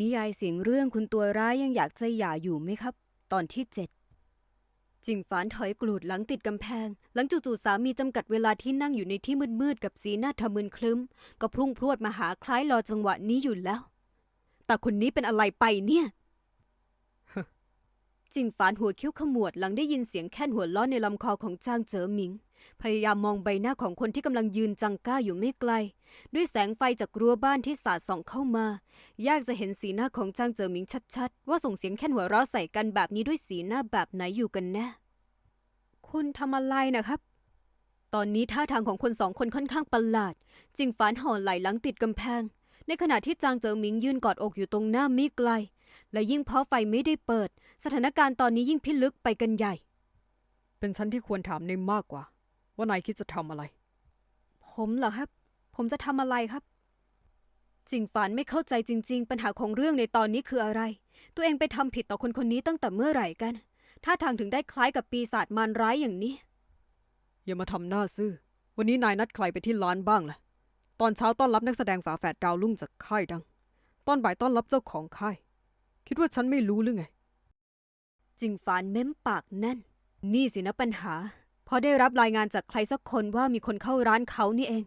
นิยายเสียงเรื่องคุณตัวร้ายยังอยากจะหย่าอยู่ไหมครับ ตอนที่เจ็ดจิงฝานถอยกลูดหลังติดกำแพง หลังจู่ๆสามีจำกัดเวลาที่นั่งอยู่ในที่มืดๆกับสีหน้าทะมึนคลึ้ม ก็พรุ่งพรวดมาหาคล้ายรอจังหวะนี้อยู่แล้ว แต่คนนี้เป็นอะไรไปเนี่ยจิงฝานหัวคิ้วขมวดหลังได้ยินเสียงแค่นหัวล้อในลำคอของจางเจ๋อหมิง พยายามมองใบหน้าของคนที่กำลังยืนจังก้าอยู่ไม่ไกล ด้วยแสงไฟจากรั้วบ้านที่สาดส่องเข้ามา ยากจะเห็นสีหน้าของจางเจ๋อหมิงชัดๆ ว่าส่งเสียงแค่นหัวเราะใส่กันแบบนี้ด้วยสีหน้าแบบไหนอยู่กันแน่คุณทำอะไรนะครับ ตอนนี้ท่าทางของคนสองคนค่อนข้างประหลาด จิงฝานห่อไหลหลังติดกำแพง ในขณะที่จางเจ๋อหมิงยืนกอดอกอยู่ตรงหน้าไม่ไกล และยิ่งเพราะไฟไม่ได้เปิด สถานการณ์ตอนนี้ยิ่งพิลึกไปกันใหญ่ เป็นฉันที่ควรถามนายมากกว่า ว่านายคิดจะทำอะไร ผมเหรอครับ ผมจะทำอะไรครับ จิงฝานไม่เข้าใจจริง ๆ ปัญหาของเรื่องในตอนนี้คืออะไร ตัวเองไปทำผิดต่อคนคนนี้ตั้งแต่เมื่อไหร่กัน ท่าทางถึงได้คล้ายกับปีศาจมารร้ายอย่างนี้ อย่ามาทำหน้าซื่อ วันนี้นายนัดใครไปที่ร้านบ้างล่ะ ตอนเช้าต้อนรับนักแสดงฝาแฝดดาวรุ่งจากค่ายดัง ตอนบ่ายต้อนรับเจ้าของค่าย คิดว่าฉันไม่รู้หรือไง จิงฝานเม้มปากแน่น นี่สินะปัญหา เพราะได้รับรายงานจากใครสักคนว่ามีคนเข้าร้านเขานี่เอง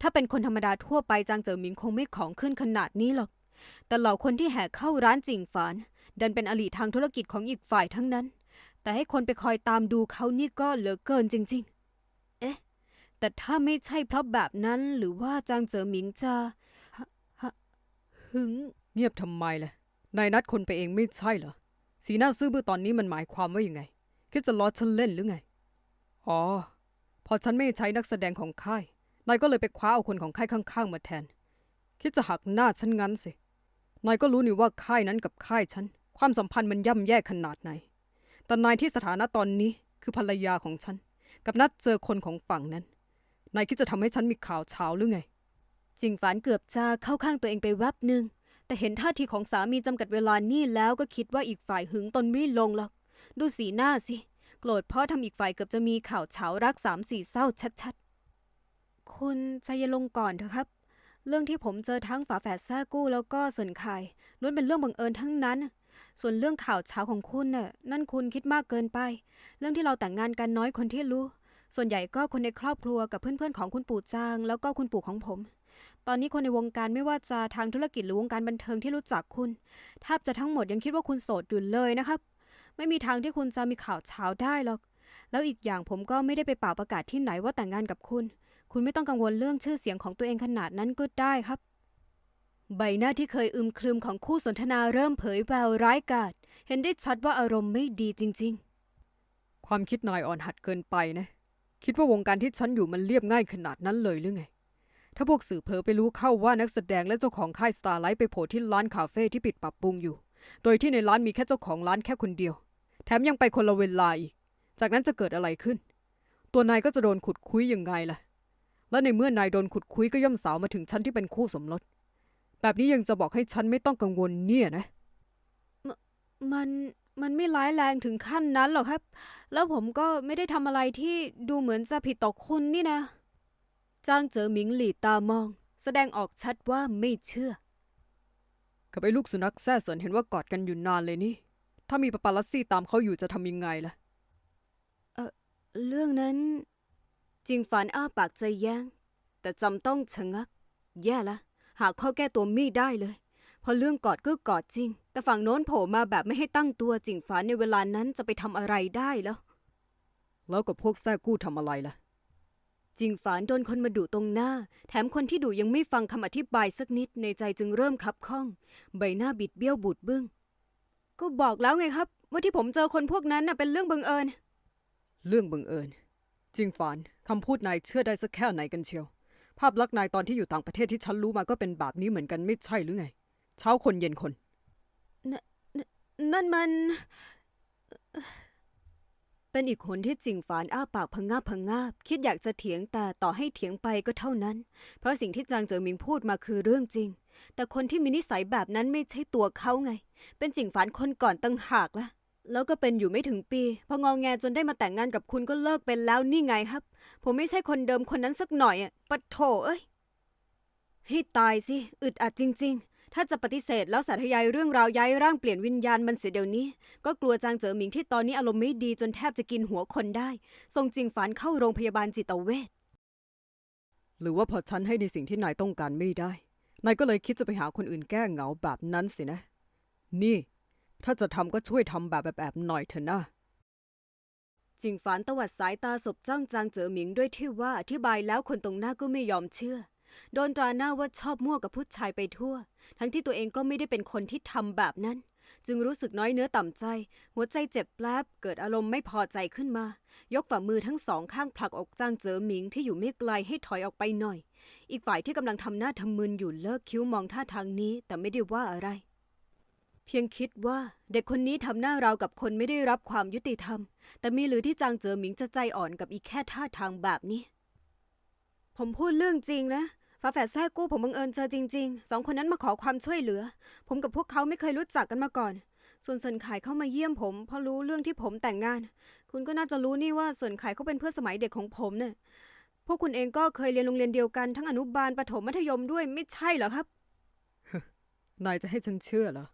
ถ้าเป็นคนธรรมดาทั่วไปจางเจิอหมิงคงไม่ของขึ้นขนาดนี้หรอก แต่เหล่าคนที่แห่เข้าร้านจิงฝาน ดันเป็นอลีทางธุรกิจของอีกฝ่ายทั้งนั้น แต่ให้คนไปคอยตามดูเขานี่ก็เหลือเกินจริง ๆ เอ๊ะ แต่ถ้าไม่ใช่เพราะแบบนั้นหรือว่าจางเจิอหมิงจะฮะฮะหึงเงียบทำไมล่ะ นายนัดคนไปเองไม่ใช่เหรอ สีหน้าซื่อบื้อตอนนี้มันหมายความว่ายังไง คิดจะล้อฉันเล่นหรือไง อ๋อ พอฉันไม่ใช้นักแสดงของค่าย นายก็เลยไปคว้าเอาคนของค่ายข้างๆ มาแทน คิดจะหักหน้าฉันงั้นสิ นายก็รู้นี่ว่าค่ายนั้นกับค่ายฉัน ความสัมพันธ์มันย่ำแย่ขนาดไหน แต่นายที่สถานะตอนนี้คือภรรยาของฉัน กับนัดเจอคนของฝั่งนั้น นายคิดจะทำให้ฉันมีข่าวเช้าหรือไง จิงฝานเกือบจะเข้าข้างตัวเองไปแวบหนึ่ง แต่เห็นท่าทีของสามีจำกัดเวลานี่แล้วก็คิดว่าอีกฝ่ายหึงตนไม่ลงหรอก ดูสีหน้าสิ โกรธพราะทำอีกฝ่ายเกือบจะมีข่าวเฉารักสามสี่เศร้าชัดๆ คุณใจเย็นลงก่อนเถอะครับ เรื่องที่ผมเจอทั้งฝาแฝดแซ่กู้แล้วก็สนไข่ล้วนเป็นเรื่องบังเอิญทั้งนั้น ส่วนเรื่องข่าวเช้าของคุณน่ะนั่นคุณคิดมากเกินไป เรื่องที่เราแต่งงานกันน้อยคนที่รู้ ส่วนใหญ่ก็คนในครอบครัวกับเพื่อนๆของคุณปู่จาง แล้วก็คุณปู่ของผมตอนนี้คนในวงการไม่ว่าจะทางธุรกิจหรือวงการบันเทิงที่รู้จักคุณแทบจะทั้งหมดยังคิดว่าคุณโสดอยู่เลยนะครับ ไม่มีทางที่คุณจะมีข่าวเช้าได้หรอก แล้วอีกอย่างผมก็ไม่ได้ไปเป่าประกาศที่ไหนว่าแต่งงานกับคุณ คุณไม่ต้องกังวลเรื่องชื่อเสียงของตัวเองขนาดนั้นก็ได้ครับ ใบหน้าที่เคยอึมครึมของคู่สนทนาเริ่มเผยแววร้ายกาจเห็นได้ชัดว่าอารมณ์ไม่ดีจริง ๆ ความคิดนายอ่อนหัดเกินไปนะ คิดว่าวงการที่ฉันอยู่มันเรียบง่ายขนาดนั้นเลยหรือไงถ้าพวกสื่อเผลอไปรู้เข้าว่านักแสดงและเจ้าของค่ายสตาร์ไลท์ไปโผล่ที่ร้านคาเฟ่ที่ปิดปรับปรุงอยู่ โดยที่ในร้านมีแค่เจ้าของร้านแค่คนเดียว แถมยังไปคนละเวลาอีก จากนั้นจะเกิดอะไรขึ้น ตัวนายก็จะโดนขุดคุยยังไงล่ะ และในเมื่อนายโดนขุดคุยก็ย่อมสาวมาถึงฉันที่เป็นคู่สมรส แบบนี้ยังจะบอกให้ฉันไม่ต้องกังวลเนี่ยนะ มันมันไม่ร้ายแรงถึงขั้นนั้นหรอกครับ แล้วผมก็ไม่ได้ทำอะไรที่ดูเหมือนจะผิดต่อคุณนี่นะ จ้างเจอหมิงหลีตามอง แสดงออกชัดว่าไม่เชื่อ กับไอ้ลูกสุนัขแซ่เสินเห็นว่ากอดกันอยู่นานเลยนี่ ถ้ามีปาปารัสซี่ตามเขาอยู่จะทำยังไงล่ะเรื่องนั้นจิงฝานอ้าปากใจแย้ง แต่จำต้องชะงัก แย่ละ หาข้อแก้ตัวไม่ได้เลย เพราะเรื่องกอดก็กอดจริง แต่ฝั่งโน้นโผล่มาแบบไม่ให้ตั้งตัวจิงฝานในเวลานั้นจะไปทำอะไรได้แล้ว แล้วกับพวกแซ่กู้ทำอะไรล่ะจิงฝานโดนคนมาดุตรงหน้า แถมคนที่ดุยังไม่ฟังคำอธิบายสักนิดในใจจึงเริ่มคับข้อง ใบหน้าบิดเบี้ยวบูดบึ้ง ก็บอกแล้วไงครับ ว่าที่ผมเจอคนพวกนั้นน่ะเป็นเรื่องบังเอิญ เรื่องบังเอิญ จริงฝานคำพูดนายเชื่อได้สักแค่ไหนกันเชียว ภาพลักษณ์นายตอนที่อยู่ต่างประเทศที่ฉันรู้มาก็เป็นแบบนี้เหมือนกันไม่ใช่หรือไง เช้าคนเย็นคน นั่นมัน เป็นอีกคนที่จิงฝานอ้าปากพะงาบพะงาบ คิดอยากจะเถียงแต่ต่อให้เถียงไปก็เท่านั้น เพราะสิ่งที่จางเจิงมิงพูดมาคือเรื่องจริง แต่คนที่มีนิสัยแบบนั้นไม่ใช่ตัวเขาไง เป็นจิงฝานคนก่อนตั้งหากละแล้วก็เป็นอยู่ไม่ถึงปี พององแงจนได้มาแต่งงานกับคุณก็เลิกเป็นแล้วนี่ไงครับ ผมไม่ใช่คนเดิมคนนั้นสักหน่อยอะปะโถเอ้ย ให้ตายสิ อึดอัดจริง ๆ ถ้าจะปฏิเสธแล้วสาธยายเรื่องราวย้ายร่างเปลี่ยนวิญญาณมันเสียเดี๋ยวนี้ ก็กลัวจางเจ๋อหมิงที่ตอนนี้อารมณ์ไม่ดีจนแทบจะกินหัวคนได้ส่งจิงฝานเข้าโรงพยาบาลจิตเวช หรือว่าพอฉันให้ในสิ่งที่นายต้องการไม่ได้ นายก็เลยคิดจะไปหาคนอื่นแก้เหงาแบบนั้นสินะ นี่ ถ้าจะทำก็ช่วยทำแบบแบบๆหน่อยเถอะนะ จิงฝานตวัดสายตาสบจ้องจางเจ๋อหมิงด้วยที่ว่าอธิบายแล้วคนตรงหน้าก็ไม่ยอมเชื่อ โดนตราหน้าว่าชอบมั่วกับผู้ชายไปทั่ว ทั้งที่ตัวเองก็ไม่ได้เป็นคนที่ทำแบบนั้น จึงรู้สึกน้อยเนื้อต่ำใจ หัวใจเจ็บแปลบเกิดอารมณ์ไม่พอใจขึ้นมา ยกฝ่ามือทั้งสองข้างผลักอกจางเจ๋อหมิงที่อยู่ไม่ไกลให้ถอยออกไปหน่อย อีกฝ่ายที่กำลังทำหน้าทำมึนอยู่เลิกคิ้วมองท่าทางนี้ แต่ไม่ได้ว่าอะไร เพียงคิดว่าเด็กคนนี้ทำหน้าราวกับคนไม่ได้รับความยุติธรรม แต่มีหรือที่จางเจอหมิงจะใจอ่อนกับอีกแค่ท่าทางแบบนี้ ผมพูดเรื่องจริงนะ ฝาแฝดแท้กู้ผมบังเอิญเจอจริงๆ สองคนนั้นมาขอความช่วยเหลือ ผมกับพวกเขาไม่เคยรู้จักกันมาก่อน ส่วนเซินขายเข้ามาเยี่ยมผม เพราะรู้เรื่องที่ผมแต่งงาน คุณก็น่าจะรู้นี่ว่าเซินขายเขาเป็นเพื่อนสมัยเด็กของผมเนี่ยพวกคุณเองก็เคยเรียนโรงเรียนเดียวกันทั้งอนุบาลประถมมัธยมด้วยไม่ใช่เหรอครับ นายจะให้ฉันเชื่อเหรอ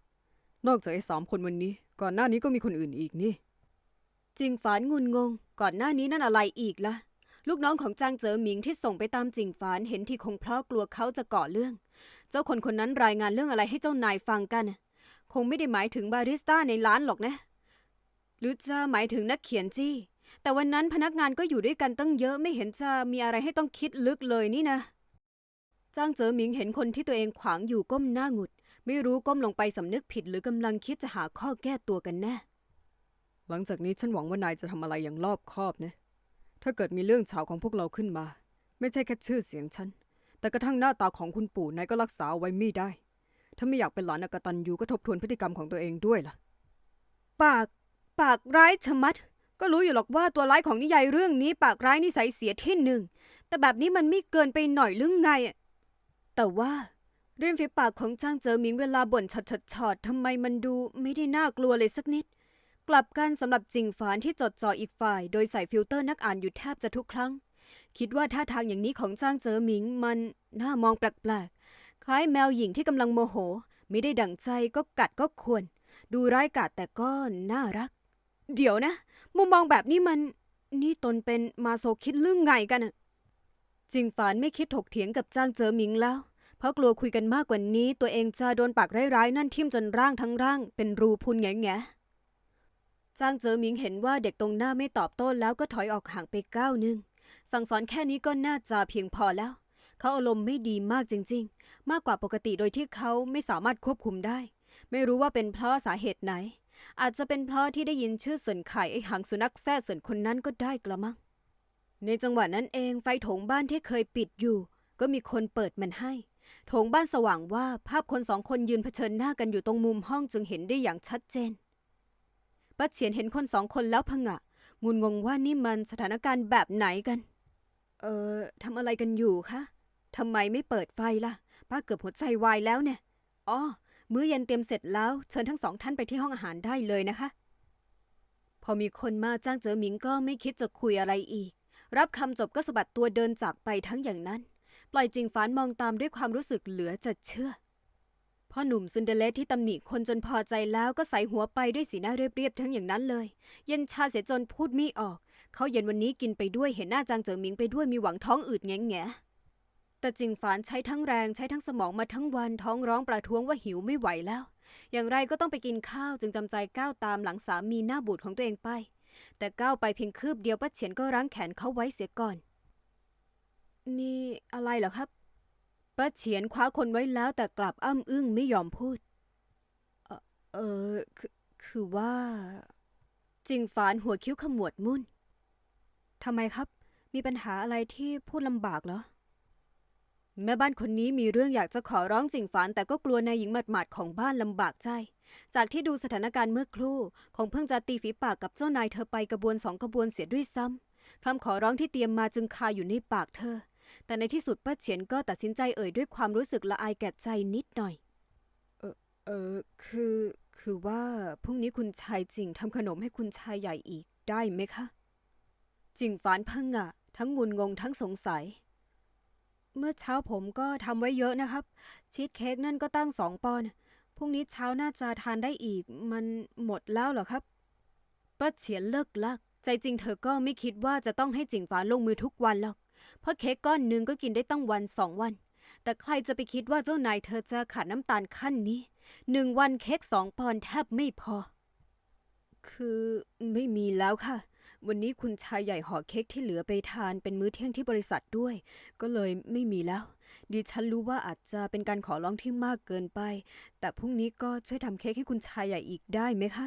นอกจากไอ้สามคนวันนี้ ก่อนหน้านี้ก็มีคนอื่นอีกนี่จิงฝานงุนงง ก่อนหน้านี้นั่นอะไรอีกล่ะ ลูกน้องของจางเจ๋อหมิงที่ส่งไปตามจิงฝานเห็นที่คงเพราะกลัวเขาจะก่อเรื่อง เจ้าคนคนนั้นรายงานเรื่องอะไรให้เจ้านายฟังกัน คงไม่ได้หมายถึงบาริสต้าในร้านหรอกนะ หรือจะหมายถึงนักเขียนจี้ แต่วันนั้นพนักงานก็อยู่ด้วยกันตั้งเยอะไม่เห็นจะมีอะไรให้ต้องคิดลึกเลยนี่นะจางเจ๋อหมิงเห็นคนที่ตัวเองขวางอยู่ก้มหน้าหงุด ไม่รู้ก้มลงไปสำนึกผิดหรือกำลังคิดจะหาข้อแก้ตัวกันแน่หลังจากนี้ฉันหวังว่านายจะทำอะไรอย่างรอบคอบนะ ถ้าเกิดมีเรื่องเฉาของพวกเราขึ้นมา ไม่ใช่แค่ชื่อเสียงฉัน แต่กระทั่งหน้าตาของคุณปู่นายก็รักษาไว้ไม่ได้ ถ้าไม่อยากเป็นหลานอกตันยูก็ทบทวนพฤติกรรมของตัวเองด้วยล่ะ ปาก ปากร้ายชะมัด ก็รู้อยู่หรอกว่าตัวร้ายของนิยายเรื่องนี้ ปากร้ายนิสัยเสียที่หนึ่ง แต่แบบนี้มันไม่เกินไปหน่อยหรือไง แต่ว่าเริมฝีปากของจ้างเจอหมิงเวลาบ่นชดชดชอดๆๆทำไมมันดูไม่ได้น่ากลัวเลยสักนิด กลับกันสำหรับจิงฝานที่จดจ่ออีกฝ่าย โดยใส่ฟิลเตอร์นักอ่านอยู่แทบจะทุกครั้ง คิดว่าท่าทางอย่างนี้ของจ้างเจอหมิงมันน่ามองแปลกๆ คล้ายแมวหญิงที่กำลังโมโห ไม่ได้ดั่งใจก็กัดก็ควร ดูร้ายกาจแต่ก็น่ารัก เดี๋ยวนะ มุมมองแบบนี้มัน นี่ตนเป็นมาโซคิดเรื่องไงกันอะจิงฝานไม่คิดถกเถียงกับจ้างเจอหมิงแล้ว เพราะกลัวคุยกันมากกว่านี้ ตัวเองจะโดนปากร้ายๆนั่นทิ่มจนร่างทั้งร่าง เป็นรูพุนแง่แง่ๆ จ้างเจอหมิงเห็นว่าเด็กตรงหน้าไม่ตอบโต้แล้วก็ถอยออกห่างไปก้าวหนึ่ง สั่งสอนแค่นี้ก็น่าจะเพียงพอแล้ว เขาอารมณ์ไม่ดีมากจริง ๆ มากกว่าปกติโดยที่เขาไม่สามารถควบคุมได้ ไม่รู้ว่าเป็นเพราะสาเหตุไหน อาจจะเป็นเพราะที่ได้ยินชื่อเสินไข่ไอหางสุนัขแซ่เสินคนนั้นก็ได้กระมัง ในจังหวะนั้นเองไฟโถงบ้านที่เคยปิดอยู่ ก็มีคนเปิดมันให้โถงบ้านสว่างว่าภาพคนสองคนยืนเผชิญหน้ากันอยู่ตรงมุมห้องจึงเห็นได้อย่างชัดเจน ป้าเฉียนเห็นคนสองคนแล้วพงะ งุนงงว่านี่มันสถานการณ์แบบไหนกัน เออทำอะไรกันอยู่คะทำไมไม่เปิดไฟล่ะ ป้าเกือบหัวใจวายแล้วเนี่ย อ๋อ มื้อเย็นเตรียมเสร็จแล้ว เชิญทั้งสองท่านไปที่ห้องอาหารได้เลยนะคะ พอมีคนมาจ้างเจอหมิงก็ไม่คิดจะคุยอะไรอีก รับคำจบก็สะบัดตัวเดินจากไปทั้งอย่างนั้น ปล่อยจิงฟานมองตามด้วยความรู้สึกเหลือจะเชื่อ พ่อหนุ่มซินเดเรสที่ตำหนิคนจนพอใจแล้วก็ใส่หัวไปด้วยสีหน้าเรียบๆทั้งอย่างนั้นเลย เย็นชาเสียจนพูดไม่ออก เขาเย็นวันนี้กินไปด้วยเห็นหน้าจางเจ๋อหมิงไปด้วยมีหวังท้องอืดแง่แงแต่จิงฝานใช้ทั้งแรงใช้ทั้งสมองมาทั้งวันท้องร้องประท้วงว่าหิวไม่ไหวแล้ว อย่างไรก็ต้องไปกินข้าวจึงจำใจก้าวตามหลังสามีหน้าบูดของตัวเองไป แต่ก้าวไปเพียงคืบเดียวป้าเฉียนก็รั้งแขนเขาไว้เสียก่อนนี่อะไรเหรอครับ ป้าเฉียนคว้าคนไว้แล้วแต่กลับอ้ำอึ้งไม่ยอมพูด เออเออคือคือว่า จิงฝานหัวคิ้วขมวดมุ่นทำไมครับ มีปัญหาอะไรที่พูดลำบากเหรอ แม่บ้านคนนี้มีเรื่องอยากจะขอร้องจิงฝาน แต่ก็กลัวนายหญิงหมาดๆของบ้านลำบากใจ จากที่ดูสถานการณ์เมื่อครู่ คงเพิ่งจะตีฝีปากกับเจ้านายเธอไปกระบวนสองกระบวนเสียด้วยซ้ำคำขอร้องที่เตรียมมาจึงคาอยู่ในปากเธอ แต่ในที่สุดป้าเฉียนก็ตัดสินใจเอ่ยด้วยความรู้สึกละอายแก่ใจนิดหน่อย เออเออคือคือว่าพรุ่งนี้คุณชายจริงทำขนมให้คุณชายใหญ่อีกได้ไหมคะจิงฝานพังงะทั้งงุนงงทั้งสงสัย เมื่อเช้าผมก็ทำไว้เยอะนะครับ ชีสเค้กนั่นก็ตั้งสองปอนด์พรุ่งนี้เช้าน่าจะทานได้อีก มันหมดแล้วเหรอครับป้าเฉียนเลิกลัก ใจจริงเธอก็ไม่คิดว่าจะต้องให้จิงฝานลงมือทุกวันหรอก เพราะเค้กก้อนหนึ่งก็กินได้ตั้งวันสองวัน แต่ใครจะไปคิดว่าเจ้านายเธอจะขาดน้ำตาลขั้นนี้หนึ่งวันเค้กสองปอนด์แทบไม่พอ คือไม่มีแล้วค่ะ วันนี้คุณชายใหญ่ห่อเค้กที่เหลือไปทานเป็นมื้อเที่ยงที่บริษัทด้วย ก็เลยไม่มีแล้ว ดิฉันรู้ว่าอาจจะเป็นการขอร้องที่มากเกินไป แต่พรุ่งนี้ก็ช่วยทำเค้กให้คุณชายใหญ่อีกได้ไหมคะ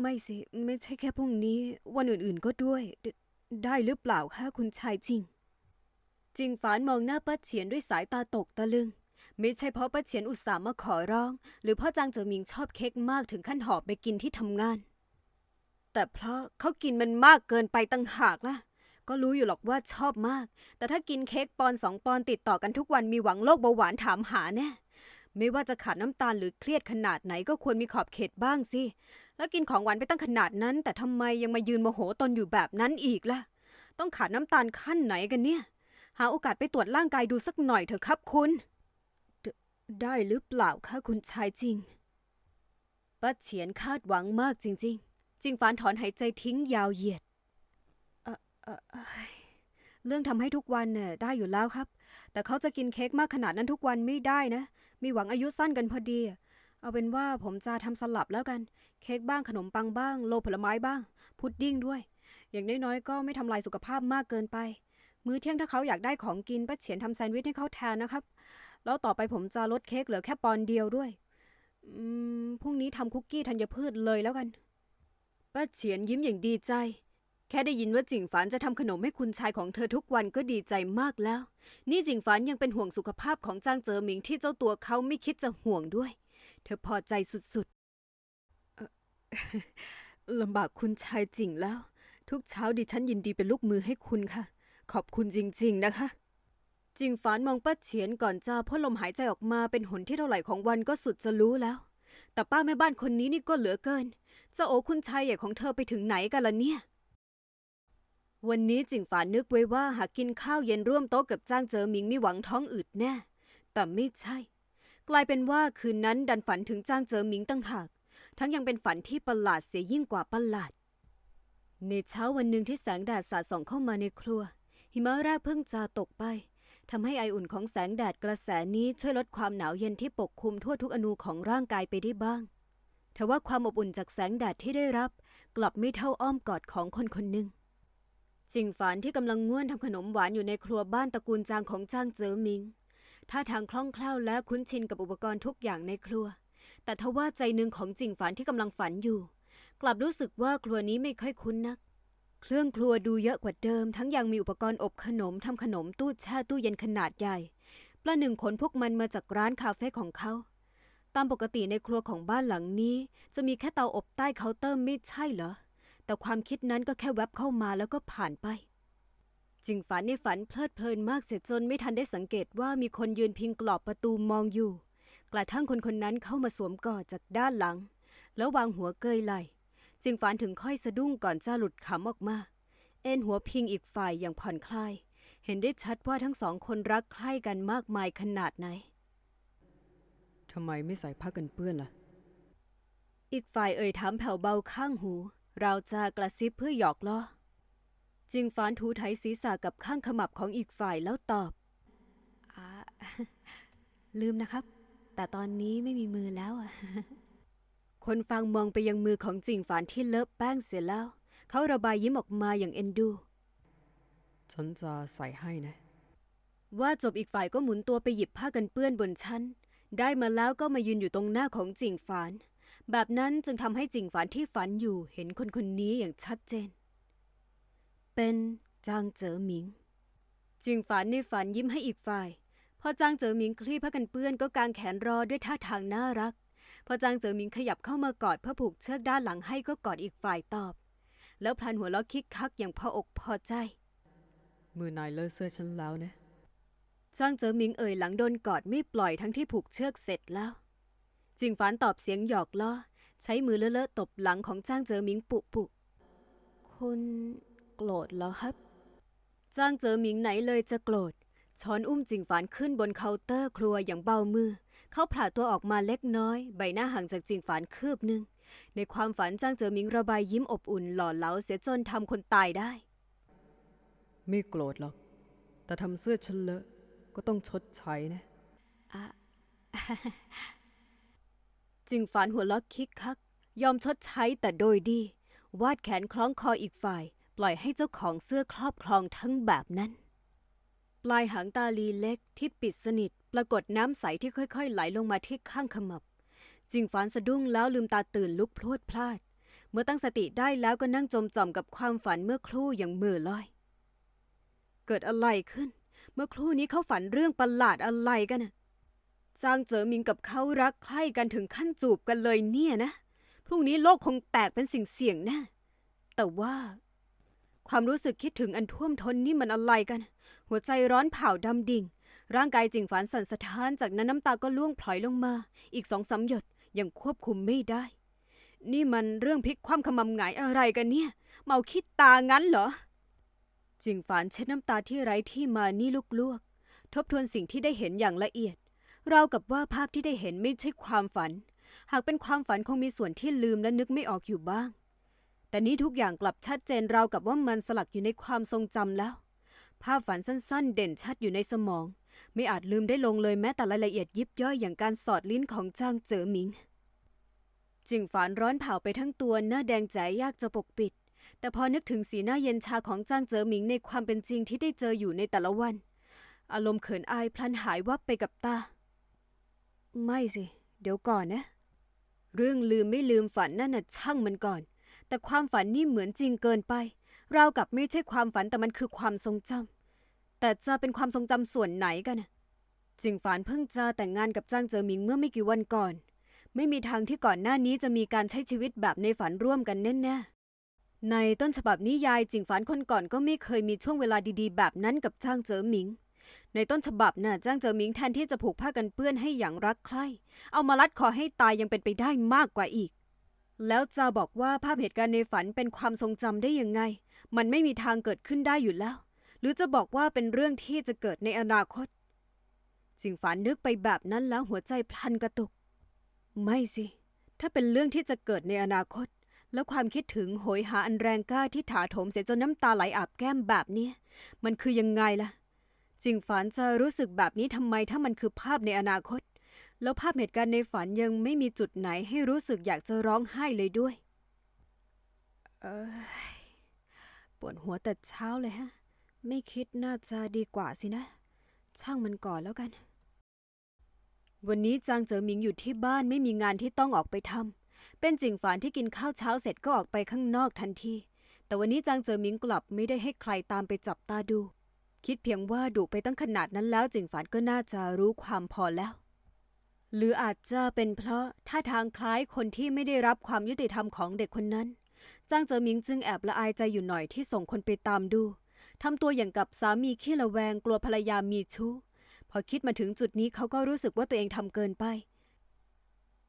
ไม่สิ ไม่ใช่แค่พรุ่งนี้ วันอื่นๆก็ด้วย ไดได้หรือเปล่าคะคุณชายจริง จิงฝานมองหน้าป้าเฉียนด้วยสายตาตกตะลึง ไม่ใช่เพราะป้าเฉียนอุตส่าห์มาขอร้อง หรือพ่อจางเจิงหมิงชอบเค้กมากถึงขั้นหอบไปกินที่ทำงาน แต่เพราะเขากินมันมากเกินไปตั้งหากล่ะ ก็รู้อยู่หรอกว่าชอบมาก แต่ถ้ากินเค้กปอนสองปอนติดต่อกันทุกวันมีหวังโรคเบาหวานถามหาแน่ไม่ว่าจะขาดน้ำตาลหรือเครียดขนาดไหนก็ควรมีขอบเขตบ้างสิ แล้วกินของหวานไปตั้งขนาดนั้น แต่ทำไมยังมายืนโมโหตนอยู่แบบนั้นอีกล่ะ ต้องขาดน้ำตาลขั้นไหนกันเนี่ย หาโอกาสไปตรวจร่างกายดูสักหน่อยเถอะครับคุณไดได้หรือเปล่าคะคุณชายจริง ป้าเฉียนคาดหวังมากจริง ๆ จิงฟานถอนหายใจทิ้งยาวเหยียดเอ่อเอ่อเอ้ยเรื่องทำให้ทุกวันเนี่ยได้อยู่แล้วครับ แต่เขาจะกินเค้กมากขนาดนั้นทุกวันไม่ได้นะ มีหวังอายุสั้นกันพอดี เอาเป็นว่าผมจะทำสลับแล้วกัน เค้กบ้างขนมปังบ้าง โลผลไม้บ้าง พุดดิ้งด้วย อย่างน้อยๆ ก็ไม่ทำลายสุขภาพมากเกินไป มื้อเที่ยงถ้าเขาอยากได้ของกินป้าเฉียนทำแซนด์วิชให้เขาแทนนะครับ แล้วต่อไปผมจะลดเค้กเหลือแค่ปอนเดียวด้วย อืมพรุ่งนี้ทำคุกกี้ธัญพืชเลยแล้วกัน ป้าเฉียนยิ้มอย่างดีใจ แค่ได้ยินว่าจิงฝานจะทำขนมให้คุณชายของเธอทุกวันก็ดีใจมากแล้ว นี่จิงฝานยังเป็นห่วงสุขภาพของจางเจอหมิงที่เจ้าตัวเขาไม่คิดจะห่วงด้วย เธอพอใจสุดๆลำบากคุณชายจริงแล้ว ทุกเช้าดิฉันยินดีเป็นลูกมือให้คุณค่ะ ขอบคุณจริง ๆ นะคะ จิงฝานมองป้าเฉียนก่อนจะพ่นลมหายใจออกมาเป็นหนที่เท่าไหร่ของวันก็สุดจะรู้แล้ว แต่ป้าแม่บ้านคนนี้นี่ก็เหลือเกินเจ้าโอคุณชายใหญ่ของเธอไปถึงไหนกันล่ะเนี่ย วันนี้จิงฝานนึกไว้ว่าหากกินข้าวเย็นร่วมโต๊ะกับจ้างเจอหมิงมีหวังท้องอืดแน่ แต่ไม่ใช่ กลายเป็นว่าคืนนั้นดันฝันถึงจ้างเจอหมิงตั้งหาก ทั้งยังเป็นฝันที่ประหลาดเสียยิ่งกว่าประหลาดในเช้าวันหนึ่งที่แสงแดดสาดส่องเข้ามาในครัว หิมะแรกเพิ่งจะตกไปทำให้ไออุ่นของแสงแดดกระแสนี้ช่วยลดความหนาวเย็นที่ปกคลุมทั่วทุกอนูของร่างกายไปได้บ้างแต่ว่าความอบอุ่นจากแสงแดดที่ได้รับ กลับไม่เท่าอ้อมกอดของคนคนหนึ่งจิงฝานที่กำลังง่วนทำขนมหวานอยู่ในครัวบ้านตระกูลจางของจางเจอหมิงท่าทางคล่องแคล่วและคุ้นชินกับอุปกรณ์ทุกอย่างในครัว แต่ทว่าใจหนึ่งของจิงฝานที่กำลังฝันอยู่ กลับรู้สึกว่าครัวนี้ไม่ค่อยคุ้นนัก เครื่องครัวดูเยอะกว่าเดิม ทั้งยังมีอุปกรณ์อบขนมทำขนมตู้แช่ตู้เย็นขนาดใหญ่ ประหนึ่งขนพวกมันมาจากร้านคาเฟ่ของเขา ตามปกติในครัวของบ้านหลังนี้ จะมีแค่เตาอบใต้เคาน์เตอร์ไม่ใช่เหรอ แต่ความคิดนั้นก็แค่แวบเข้ามาแล้วก็ผ่านไปจิงฝันในฝันเพลิดเพลินมากเสียจนไม่ทันได้สังเกตว่ามีคนยืนพิงกรอบประตูมองอยู่ กระทั่งคนคนนั้นเข้ามาสวมกอดจากด้านหลัง แล้ววางหัวเกยไหล จิงฝานถึงค่อยสะดุ้งก่อนจะหลุดขำออกมา เอ็นหัวพิงอีกฝ่ายอย่างผ่อนคลาย เห็นได้ชัดว่าทั้งสองคนรักใคร่กันมากมายขนาดไหนทำไมไม่ใส่ผ้ากันเปื้อนล่ะ อีกฝ่ายเอ่ยถามแผ่วเบาข้างหู เราจะกระซิบเพื่อหยอกล้อจิงฟานถูไถศีรษะกับข้างขมับของอีกฝ่ายแล้วตอบอาลืมนะครับ แต่ตอนนี้ไม่มีมือแล้วอะ คนฟังมองไปยังมือของจิงฟานที่เลอะแป้งเสียแล้ว เขาระบายยิ้มออกมาอย่างเอ็นดู ฉันจะใส่ให้นะ ว่าจบอีกฝ่ายก็หมุนตัวไปหยิบผ้ากันเปื้อนบนชั้น ได้มาแล้วก็มายืนอยู่ตรงหน้าของจิงฝาน แบบนั้นจึงทำให้จิงฝานที่ฝันอยู่เห็นคนคนนี้อย่างชัดเจน เป็นจางเจ๋อหมิง จิงฝานในฝันยิ้มให้อีกฝ่าย พอจางเจ๋อหมิงคลี่ผ้ากันเปื้อนก็กางแขนรอด้วยท่าทางน่ารักพ อจางเจ๋อหมิงขยับเข้ามากอดเพื่อผูกเชือกด้านหลังให้ก็กอดอีกฝ่ายตอบ แล้วพลันหัวเราะคิกคักอย่างพออกพอใจ มือนายเลอะเสื้อฉันแล้วนะจ้างเจอหมิงเอ่ยหลังโดนกอดไม่ปล่อยทั้งที่ผูกเชือกเสร็จแล้วจิงฟานตอบเสียงหยอกล้อ ใช้มือเลอะๆตบหลังของจ้างเจอหมิงปุปุคุณโกรธเหรอครับ จ้างเจอหมิงไหนเลยจะโกรธ ช้อนอุ้มจิงฝานขึ้นบนเคาน์เตอร์ครัวอย่างเบามือ เขาผลาตัวออกมาเล็กน้อย ใบหน้าห่างจากจิงฝานคืบหนึ่ง ในความฝันจ้างเจอหมิงระบายยิ้มอบอุ่นหล่อเหลาเสียจนทำคนตายได้ ไม่โกรธหรอก แต่ทำเสื้อฉันเลอะก็ต้องชดใช้นะจึงฝานหัวเราะคิกคัก ยอมชดใช้แต่โดยดี วาดแขนคล้องคออีกฝ่าย ปล่อยให้เจ้าของเสื้อครอบครองทั้งแบบนั้น ปลายหางตาลีเล็กที่ปิดสนิท ปรากฏน้ำใสที่ค่อยๆ ไหลลงมาที่ข้างขมับ จิงฝานสะดุ้งแล้วลืมตาตื่นลุกพรวดพลาด เมื่อตั้งสติได้แล้วก็นั่งจมจอมกับความฝันเมื่อครู่อย่างมือลอย เกิดอะไรขึ้น เมื่อครู่นี้เขาฝันเรื่องประหลาดอะไรกันนะจางเจอมิงกับเขารักใคร่กันถึงขั้นจูบกันเลยเนี่ยนะ พรุ่งนี้โลกคงแตกเป็นสิ่งเสี่ยงแน่แต่ว่า ความรู้สึกคิดถึงอันท่วมท้นนี่มันอะไรกัน หัวใจร้อนเผาดำดิ่ง ร่างกายจิงฝานสั่นสะท้าน จากนั้นน้ำตาก็ล่วงพลอยลงมา อีกสองสามหยดยังควบคุมไม่ได้ นี่มันเรื่องพลิกความขมำหงายอะไรกันเนี่ย เมาคิดตางั้นเหรอ จิงฝานเช็ดน้ำตาที่ไร้ที่มานี่ลุกลวกๆ ทบทวนสิ่งที่ได้เห็นอย่างละเอียด เรากับว่าภาพที่ได้เห็นไม่ใช่ความฝัน หากเป็นความฝันคงมีส่วนที่ลืมและนึกไม่ออกอยู่บ้าง แต่นี้ทุกอย่างกลับชัดเจนราวกับว่ามันสลักอยู่ในความทรงจำแล้ว ภาพฝันสั้นๆ เด่นชัดอยู่ในสมอง ไม่อาจลืมได้ลงเลยแม้แต่รายละเอียดยิบย่อยอย่างการสอดลิ้นของจางเจ๋อหมิง จิงฝานร้อนเผาไปทั้งตัวหน้าแดงใจยากจะปกปิด แต่พอนึกถึงสีหน้าเย็นชาของจางเจ๋อหมิงในความเป็นจริงที่ได้เจออยู่ในแต่ละวัน อารมณ์เขินอายพลันหายวับไปกับตา ไม่สิ เดี๋ยวก่อนนะ เรื่องลืมไม่ลืมฝันนั่นน่ะช่างมันก่อน แต่ความฝันนี่เหมือนจริงเกินไป ราวกับไม่ใช่ความฝันแต่มันคือความทรงจำ แต่จะเป็นความทรงจำส่วนไหนกันจิงฝานเพิ่งจะแต่งงานกับจ้างเจอหมิงเมื่อไม่กี่วันก่อน ไม่มีทางที่ก่อนหน้านี้จะมีการใช้ชีวิตแบบในฝันร่วมกันแน่ๆ ในต้นฉบับนิยายจิงฝานคนก่อนก็ไม่เคยมีช่วงเวลาดีๆ แบบนั้นกับจ้างเจอหมิง ในต้นฉบับน่ะจ้างเจอหมิงแทนที่จะผูกผ้ากันเปื้อนให้อย่างรักใคร่ เอามาลัดคอให้ตายยังเป็นไปได้มากกว่าอีก แล้วจะบอกว่าภาพเหตุการณ์ในฝันเป็นความทรงจำได้ยังไง มันไม่มีทางเกิดขึ้นได้อยู่แล้ว หรือจะบอกว่าเป็นเรื่องที่จะเกิดในอนาคต จิงฝันนึกไปแบบนั้นแล้วหัวใจพลันกระตุก ไม่สิ ถ้าเป็นเรื่องที่จะเกิดในอนาคต แล้วความคิดถึงโหยหาอันแรงกล้าที่ถาโถมเสียจนน้ำตาไหลอาบแก้มแบบนี้มันคือยังไงล่ะ จิงฝันจะรู้สึกแบบนี้ทำไมถ้ามันคือภาพในอนาคต แล้วภาพเหตุการณ์ในฝันยังไม่มีจุดไหนให้รู้สึกอยากจะร้องไห้เลยด้วย เอยปวดหัวแต่เช้าเลยฮะ ไม่คิดน่าจะดีกว่าสินะ ช่างมันก่อนแล้วกัน วันนี้จางเจอหมิงอยู่ที่บ้านไม่มีงานที่ต้องออกไปทำเป็นจิงฝานที่กินข้าวเช้าเสร็จก็ออกไปข้างนอกทันที แต่วันนี้จางเจอหมิงกลับไม่ได้ให้ใครตามไปจับตาดู คิดเพียงว่าดุไปตั้งขนาดนั้นแล้วจิงฝานก็น่าจะรู้ความพอแล้ว หรืออาจจะเป็นเพราะท่าทางคล้ายคนที่ไม่ได้รับความยุติธรรมของเด็กคนนั้น จ้างเจอหมิงจึงแอบละอายใจอยู่หน่อยที่ส่งคนไปตามดูทำตัวอย่างกับสามีขี้ระแวงกลัวภรรยามีชู้ พอคิดมาถึงจุดนี้เขาก็รู้สึกว่าตัวเองทำเกินไป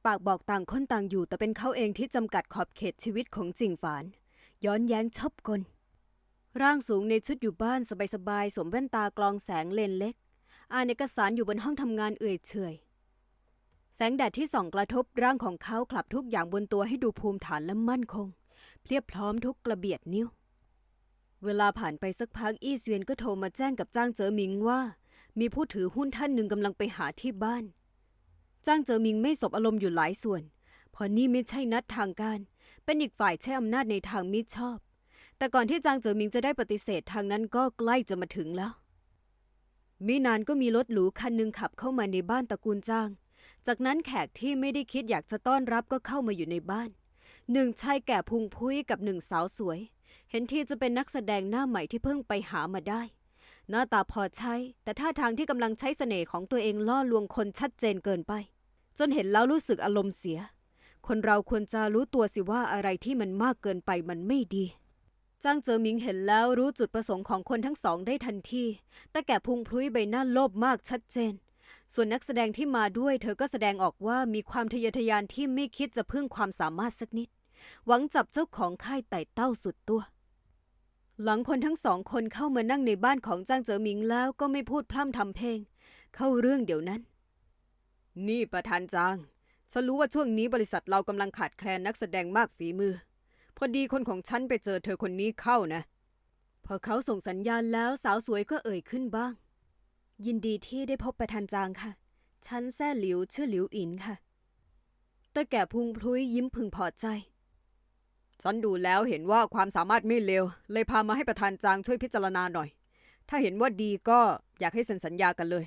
ปากบอกต่างคนต่างอยู่ แต่เป็นเขาเองที่จำกัดขอบเขตชีวิตของจิงฝาน ย้อนแย้งชอบกลร่างสูงในชุดอยู่บ้านสบายๆสวมแว่นตากรองแสงเลนเล็ก อ่านเอกสารอยู่บนห้องทำงานเอื่อยเฉย แสงแดดที่ส่องกระทบร่างของเขาคลับทุกอย่างบนตัวให้ดูภูมิฐานและมั่นคง เพียบพร้อมทุกกระเบียดนิ้ว เวลาผ่านไปสักพักอี้เสวียนก็โทรมาแจ้งกับจ้างเจอหมิงว่า มีผู้ถือหุ้นท่านหนึ่งกำลังไปหาที่บ้าน จ้างเจอหมิงไม่สบอารมณ์อยู่หลายส่วนเพราะนี่ไม่ใช่นัดทางการ เป็นอีกฝ่ายใช้อำนาจในทางมิชอบ แต่ก่อนที่จางเจอหมิงจะได้ปฏิเสธทางนั้นก็ใกล้จะมาถึงแล้วไม่นานก็มีรถหรูคันหนึ่งขับเข้ามาในบ้านตระกูลจ้าง จากนั้นแขกที่ไม่ได้คิดอยากจะต้อนรับก็เข้ามาอยู่ในบ้าน หนึ่งชายแก่พุงพุ้ยกับหนึ่งสาวสวย เห็นทีจะเป็นนักแสดงหน้าใหม่ที่เพิ่งไปหามาได้ หน้าตาพอใช้ แต่ท่าทางที่กำลังใช้เสน่ห์ของตัวเองล่อลวงคนชัดเจนเกินไป จนเห็นแล้วรู้สึกอารมณ์เสีย คนเราควรจะรู้ตัวสิว่าอะไรที่มันมากเกินไปมันไม่ดีจ้างเจอหมิงเห็นแล้วรู้จุดประสงค์ของคนทั้งสองได้ทันที แต่แก่พุงพลุยใบหน้าโลภมากชัดเจน ส่วนนักแสดงที่มาด้วยเธอก็แสดงออกว่ามีความทะเยอทะยานที่ไม่คิดจะพึ่งความสามารถสักนิด หวังจับเจ้าของค่ายไต่เต้าสุดตัว หลังคนทั้งสองคนเข้ามานั่งในบ้านของจ้างเจ๋อหมิงแล้วก็ไม่พูดพร่ำทำเพลง เข้าเรื่องเดี๋ยวนั้น นี่ประธานจาง ฉันรู้ว่าช่วงนี้บริษัทเรากำลังขาดแคลนนักแสดงมากฝีมือ พอดีคนของฉันไปเจอเธอคนนี้เข้านะ พอเขาส่งสัญญาณแล้วสาวสวยก็เอ่ยขึ้นบ้าง ยินดีที่ได้พบประธานจางค่ะ ฉันแซ่หลิวชื่อหลิวอินค่ะ แต่แก่พุงพลุยยิ้มพึงพอใจ ฉันดูแล้วเห็นว่าความสามารถไม่เลว เลยพามาให้ประธานจางช่วยพิจารณาหน่อย ถ้าเห็นว่าดีก็อยากให้เซ็นสัญญากันเลย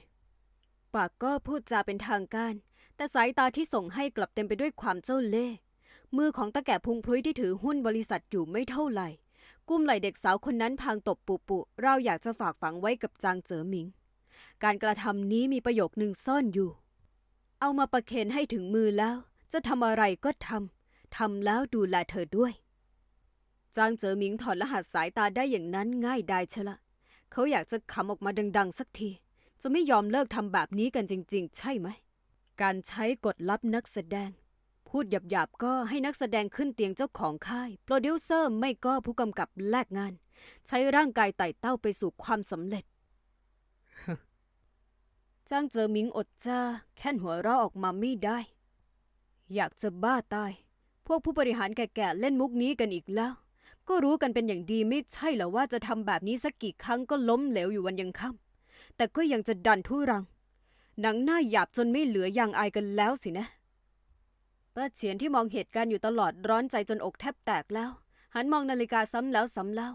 ปากก็พูดจาเป็นทางการ แต่สายตาที่ส่งให้กลับเต็มไปด้วยความเจ้าเล่ห์ มือของตาแก่พุงพลุยที่ถือหุ้นบริษัทอยู่ไม่เท่าไหร่ กุ้มไหลเด็กสาวคนนั้นพางตบปุปุเราอยากจะฝากฝังไว้กับจางเจ๋อหมิง การกระทำนี้มีประโยคหนึ่งซ่อนอยู่ เอามาประเคนให้ถึงมือแล้ว จะทำอะไรก็ทำ ทำแล้วดูแลเธอด้วย จางเจอหมิงถอดรหัสสายตาได้อย่างนั้นง่ายได้เชละ เขาอยากจะขำออกมาดัง ๆ สักที จะไม่ยอมเลิกทำแบบนี้กันจริง ๆ ใช่ไหม การใช้กฎลับนักแสดง พูดหยาบๆก็ให้นักแสดงขึ้นเตียงเจ้าของค่าย โปรดิวเซอร์ไม่ก็ผู้กำกับแลกงาน ใช้ร่างกายไต่เต้าไปสู่ความสำเร็จ จ้างเจอหมิงอดจ้าแค่นหัวเราะออกมาไม่ได้ อยากจะบ้าตาย พวกผู้บริหารแก่ๆเล่นมุกนี้กันอีกแล้ว ก็รู้กันเป็นอย่างดีไม่ใช่เหรอว่าจะทำแบบนี้สักกี่ครั้งก็ล้มเหลวอยู่วันยังค่ำแต่ก็ยังจะดันทุรัง หนังหน้าหยาบจนไม่เหลือยางอายกันแล้วสินะป้าเฉียนที่มองเหตุการณ์อยู่ตลอดร้อนใจจนอกแทบแตกแล้ว หันมองนาฬิกาซ้ำแล้วซ้ำเล่า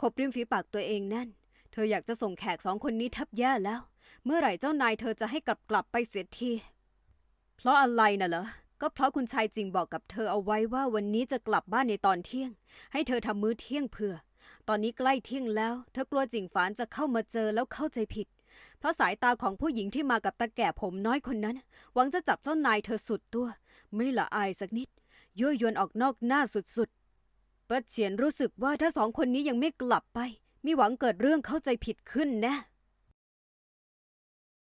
ขบริมฝีปากตัวเองแน่น เธออยากจะส่งแขกสองคนนี้แทบแย่แล้ว เมื่อไหร่เจ้านายเธอจะให้กลับกลับไปเสียที เพราะอะไรน่ะเหรอ ก็เพราะคุณชายจริงบอกกับเธอเอาไว้ว่าวันนี้จะกลับบ้านในตอนเที่ยง ให้เธอทำมื้อเที่ยงเผื่อ ตอนนี้ใกล้เที่ยงแล้ว เธอกลัวจิงฝานจะเข้ามาเจอแล้วเข้าใจผิด เพราะสายตาของผู้หญิงที่มากับตาแก่ผมน้อยคนนั้น หวังจะจับเจ้านายเธอสุดตัว ไม่ละอายสักนิด ยั่วยวนออกนอกหน้าสุดๆ เปัดเฉียนรู้สึกว่าถ้าสองคนนี้ยังไม่กลับไป มีหวังเกิดเรื่องเข้าใจผิดขึ้นแนะ